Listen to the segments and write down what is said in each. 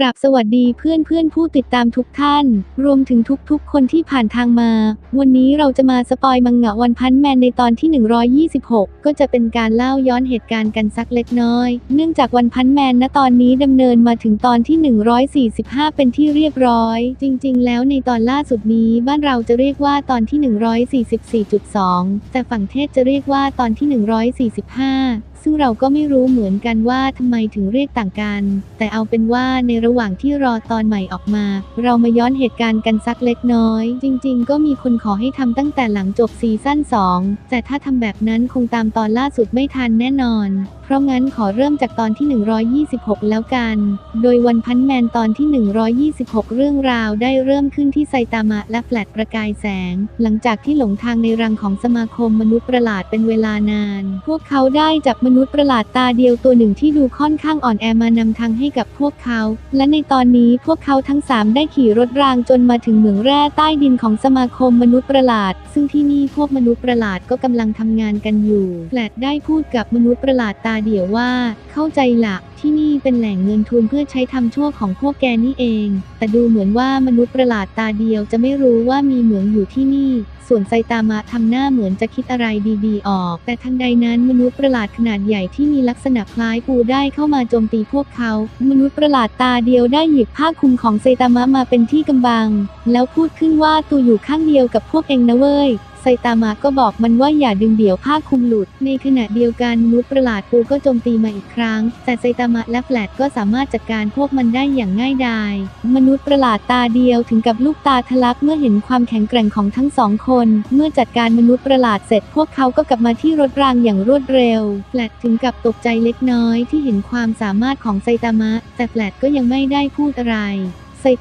กราบสวัสดีเพื่อนเพื่อนผู้ติดตามทุกท่าน รวมถึงทุกๆ คนที่ผ่านทางมา วันนี้เราจะมาสปอยมังงะวันพันแมนในตอนที่ 126 ก็จะเป็นการเล่าย้อนเหตุการณ์กันสักเล็กน้อย เนื่องจากวันพันแมนณตอนนี้ดำเนินมาถึงตอนที่ 145 เป็นที่เรียบร้อย จริง ๆ แล้วในตอนล่าสุดนี้บ้านเราจะเรียกว่าตอนที่ 144.2 แต่ฝั่งเทศจะเรียกว่าตอนที่ 145 ซึ่งเราก็ไม่รู้เหมือนกันว่าทำไมถึงเรียกต่างกัน แต่เอาเป็นว่าในระหว่างที่รอตอนใหม่ออกมา เรามาย้อนเหตุการณ์กันสักเล็กน้อย จริง ๆ ก็มีคนขอให้ทำตั้งแต่หลังจบซีซั่น2 แต่ถ้าทำแบบนั้นคงตามตอนล่าสุดไม่ทันแน่นอน เพราะงั้นขอเริ่มจากตอนที่ 126 แล้วกัน โดยวันพันแมนตอนที่ 126 เรื่องราวได้เริ่มขึ้นที่ไซตามะและแฟลตประกายแสง หลังจากที่หลงทางในรังของสมาคมมนุษย์ประหลาดเป็นเวลานาน พวกเขาได้จับมนุนุษย์ประหลาดตาเดียวตัวหนึ่งที่ดูค่อนข้างอ่อนแอมานำทางให้กับพวกเขา และในตอนนี้พวกเขาทั้งสามได้ขี่รถรางจนมาถึงเหมืองแร่ใต้ดินของสมาคมมนุษย์ประหลาด ซึ่งที่นี่พวกมนุษย์ประหลาดก็กำลังทำงานกันอยู่แฟลตได้พูดกับมนุษย์ประหลาดตาเดียวว่า เข้าใจละ ที่นี่เป็นแหล่งเงินทุนเพื่อใช้ทำชั่วของพวกแกนี่เอง แต่ดูเหมือนว่ามนุษย์ประหลาดตาเดียวจะไม่รู้ว่ามีเหมืองอยู่ที่นี่ ส่วนไซตามะทำหน้าเหมือนจะคิดอะไรดีๆ ออก แต่ทันใดนั้นมนุษย์ประหลาดขนาดใหญ่ที่มีลักษณะคล้ายปูได้เข้ามาโจมตีพวกเขา มนุษย์ประหลาดตาเดียวได้หยิบผ้าคลุมของไซตามะมาเป็นที่กำบัง แล้วพูดขึ้นว่าตูอยู่ข้างเดียวกับพวกเองนะเว้ย ซตามะก็บอกมันว่าอย่าดึงเดี่ยวผ้าคลุมหลุด ในขณะเดียวกันมนุษย์ประหลาดปูก็โจมตีมาอีกครั้ง แต่ไซตามะและแฟลตก็สามารถจัดการพวกมันได้อย่างง่ายดาย มนุษย์ประหลาดตาเดียวถึงกับลูกตาทะลักเมื่อเห็นความแข็งแกร่งของทั้งสองคน เมื่อจัดการมนุษย์ประหลาดเสร็จพวกเขาก็กลับมาที่รถรางอย่างรวดเร็ว แฟลตถึงกับตกใจเล็กน้อยที่เห็นความสามารถของไซตามะ แต่แฟลตก็ยังไม่ได้พูดอะไร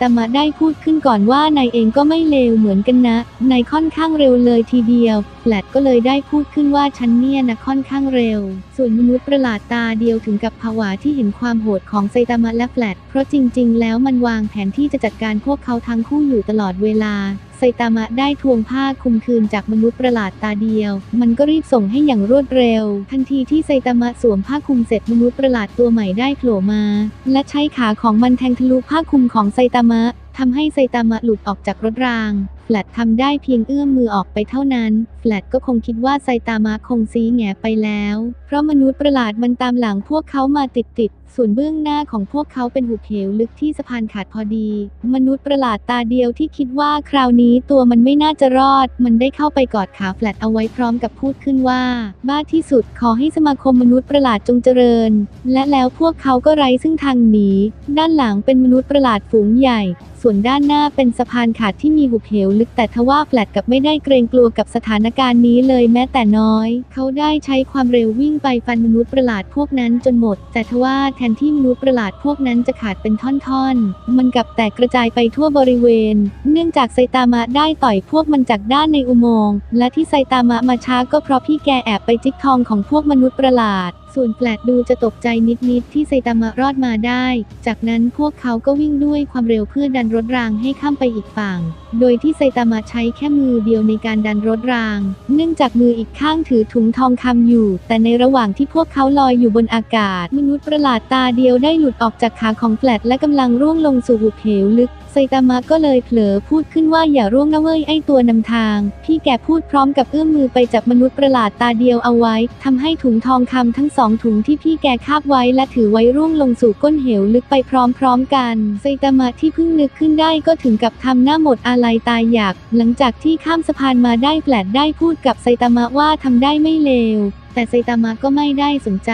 ตามะได้พูดขึ้นก่อนว่านายเองก็ไม่เลวเหมือนกันนะ นายค่อนข้างเร็วเลยทีเดียว แฟลตก็เลยได้พูดขึ้นว่าฉันเนี่ยนะค่อนข้างเร็ว ส่วนมนุษย์ประหลาดตาเดียวถึงกับผวาที่เห็นความโหดของไซตามะและแฟลต เพราะจริง ๆ แล้วมันวางแผนที่จะจัดการพวกเขาทั้งคู่อยู่ตลอดเวลาไซตามะได้ทวงผ้าคลุมคืนจากมนุษย์ประหลาดตาเดียว มันก็รีบส่งให้อย่างรวดเร็ว ทันทีที่ไซตามะสวมผ้าคลุมเสร็จมนุษย์ประหลาดตัวใหม่ได้โผล่มา และใช้ขาของมันแทงทะลุผ้าคลุมของไซตามะทำให้ไซตามะหลุดออกจากรถราง แฟลตทำได้เพียงเอื้อมมือออกไปเท่านั้น แฟลตก็คงคิดว่าไซตามะคงซีแงไปแล้ว เพราะมนุษย์ประหลาดมันตามหลังพวกเขามาติดๆ ส่วนเบื้องหน้าของพวกเขาเป็นหุบเหวลึกที่สะพานขาดพอดี มนุษย์ประหลาดตาเดียวที่คิดว่าคราวนี้ตัวมันไม่น่าจะรอด มันได้เข้าไปกอดขาแฟลตเอาไว้พร้อมกับพูดขึ้นว่า บ้าที่สุดขอให้สมาคมมนุษย์ประหลาดจงเจริญ และแล้วพวกเขาก็ไร้ซึ่งทางหนี ด้านหลังเป็นมนุษย์ประหลาดฝูงใหญ่ ส่วนด้านหน้าเป็นสะพานขาดที่มีหุบเหวลึกแต่ทว่าแฟลตกับไม่ได้เกรงกลัวกับสถานการณ์นี้เลยแม้แต่น้อย เขาได้ใช้ความเร็ววิ่งไปฟันมนุษย์ประหลาดพวกนั้นจนหมด แต่ทว่าแทนที่มนุษย์ประหลาดพวกนั้นจะขาดเป็นท่อนๆ มันกลับแตกกระจายไปทั่วบริเวณ เนื่องจากไซตามะได้ต่อยพวกมันจากด้านในอุโมงค์และที่ไซตามะมาช้าก็เพราะพี่แกแอบไปจิกทองของพวกมนุษย์ประหลาด ส่วนแฟลตดูจะตกใจนิดๆที่ไซตามะรอดมาได้ จากนั้นพวกเขาก็วิ่งด้วยความเร็วเพื่อดันรถรางให้ข้ามไปอีกฝั่ง โดยที่ไซตามะใช้แค่มือเดียวในการดันรถราง เนื่องจากมืออีกข้างถือถุงทองคำอยู่ แต่ในระหว่างที่พวกเขาลอยอยู่บนอากาศ มนุษย์ประหลาดตาเดียวได้หลุดออกจากขาของแฟลตและกำลังร่วงลงสู่หุบเหวลึกไซตามะก็เลยเผลอพูดขึ้นว่าอย่าร่วงนะเว้ยไอตัวนำทาง พี่แกพูดพร้อมกับเอื้อมมือไปจับมนุษย์ประหลาดตาเดียวเอาไว้ทำให้ถุงทองคำทั้งสององถุงที่พี่แกคาบไว้และถือไว้ร่วงลงสู่ก้นเหวลึกไปพร้อมๆกันไซตามะที่เพิ่งนึกขึ้นได้ก็ถึงกับทำหน้าหมดอาลัยตายอยาก หลังจากที่ข้ามสะพานมาได้แฟลตได้พูดกับไซตามะว่าทำได้ไม่เลว แต่ไซตามะก็ไม่ได้สนใจ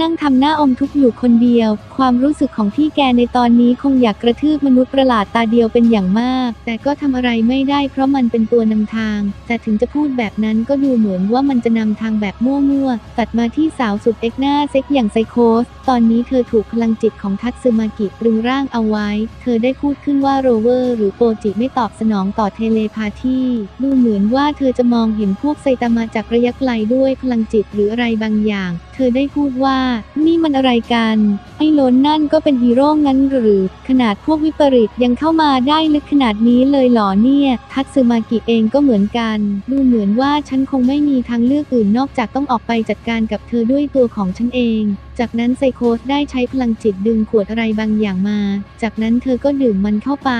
นั่งทำหน้าอมทุกข์อยู่คนเดียว ความรู้สึกของพี่แกในตอนนี้คงอยากกระทืบมนุษย์ประหลาดตาเดียวเป็นอย่างมาก แต่ก็ทำอะไรไม่ได้เพราะมันเป็นตัวนำทาง แต่ถึงจะพูดแบบนั้นก็ดูเหมือนว่ามันจะนำทางแบบมั่วๆ ตัดมาที่สาวสุดเอ็กหน้าเซ็กอย่างไซโคส ตอนนี้เธอถูกพลังจิตของทัตสึมากิตรึงร่างเอาไว้ เธอได้พูดขึ้นว่าโรเวอร์หรือโปรจิไม่ตอบสนองต่อเทเลพาธีดูเหมือนว่าเธอจะมองเห็นพวกไซตามะจากระยะไกลด้วยพลังจิตหรืออะไรบางอย่าง เธอได้พูดว่า นี่มันอะไรกัน ไอ้โลนนั่นก็เป็นฮีโร่งั้นหรือ ขนาดพวกวิปริตยังเข้ามาได้ลึกขนาดนี้เลยหรอเนี่ย ทัตสึมากิเองก็เหมือนกัน ดูเหมือนว่าฉันคงไม่มีทางเลือกอื่นนอกจากต้องออกไปจัดการกับเธอด้วยตัวของฉันเอง จากนั้นไซโคสได้ใช้พลังจิตดึงขวดอะไรบางอย่างมา จากนั้นเธอก็ดื่มมันเข้าไป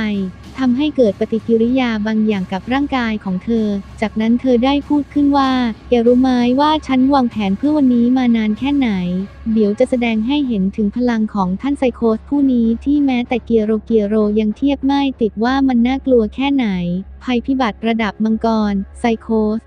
ทำให้เกิดปฏิกิริยาบางอย่างกับร่างกายของเธอ จากนั้นเธอได้พูดขึ้นว่า อย่ารู้ไหมว่าฉันวางแผนเพื่อวันนี้มานานแค่ไหน เดี๋ยวจะแสดงให้เห็นถึงพลังของท่านไซโคสผู้นี้ที่แม้แต่เกียโรเกียโรยังเทียบไม่ติดว่ามันน่ากลัวแค่ไหน ภัยพิบัติระดับมังกร ไซโคส